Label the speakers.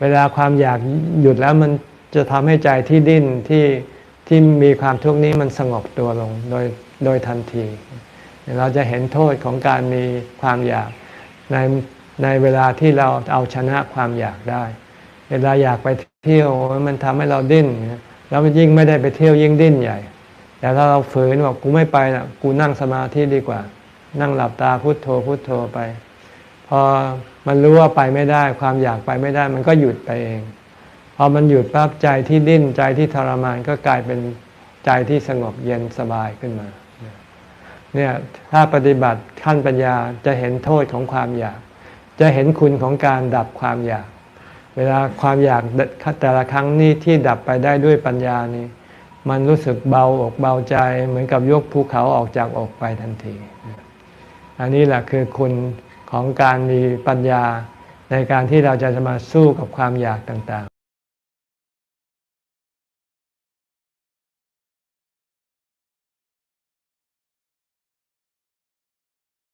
Speaker 1: เวลาความอยากหยุดแล้วมันจะทำให้ใจที่ดิ้นที่ที่มีความทุกข์นี้มันสงบตัวลงโดยโดยทันที เราจะเห็นโทษของการมีความอยากในในเวลาที่เราเอาชนะความอยากได้ เวลาอยากไปเที่ยวมันทำให้เราดิ้นแล้วยิ่งไม่ได้ไปเที่ยวยิ่งดิ้นใหญ่ แต่ถ้าเราฝืนบอกกูไม่ไปนะกูนั่งสมาธิดีกว่า นั่งหลับตาพุโทโธพุโทโธไป พอมันรู้ว่าไปไม่ได้ความอยากไปไม่ได้ มันก็หยุดไปเอง พอมันหยุดปั๊บใจที่ดิ้นใจที่ทรมานก็กลายเป็นใจที่สงบเย็นสบายขึ้นมาเนี่ยถ้าปฏิบัติขั้นปัญญาจะเห็นโทษของความอยาก จะเห็นคุณของการดับความอยาก เวลาความอยากแต่ละครั้งนี้ที่ดับไปได้ด้วยปัญญานี้ มันรู้สึกเบาอกเบาใจ เหมือนกับยกภูเขาออกจากอกไปทันที อันนี้แหละคือคุณ ของการมีปัญญาในการที่เราจะมาสู้กับความอยากต่างๆ